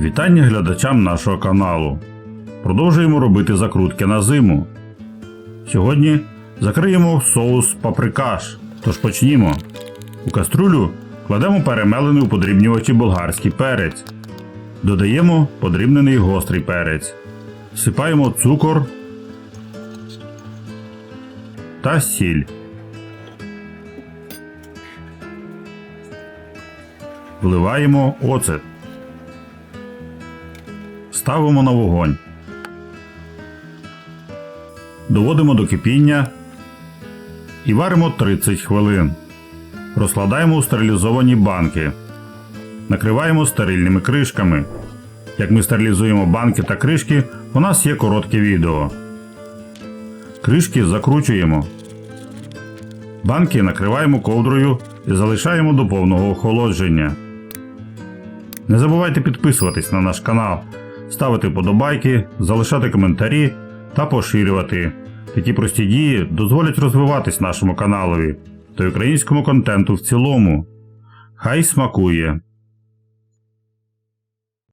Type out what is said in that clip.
Вітання глядачам нашого каналу. Продовжуємо робити закрутки на зиму. Сьогодні закриємо соус паприкаш. Тож почнімо. У каструлю кладемо перемелений у подрібнювачі болгарський перець. Додаємо подрібнений гострий перець. Всипаємо цукор та сіль. Вливаємо оцет. Ставимо на вогонь. Доводимо до кипіння і варимо 30 хвилин. Розкладаємо у стерилізовані банки. Накриваємо стерильними кришками. Як ми стерилізуємо банки та кришки, у нас є коротке відео. Кришки закручуємо. Банки накриваємо ковдрою і залишаємо до повного охолодження. Не забувайте підписуватись на наш канал, ставити подобайки, залишати коментарі та поширювати. Такі прості дії дозволять розвиватись нашому каналові та українському контенту в цілому. Хай смакує!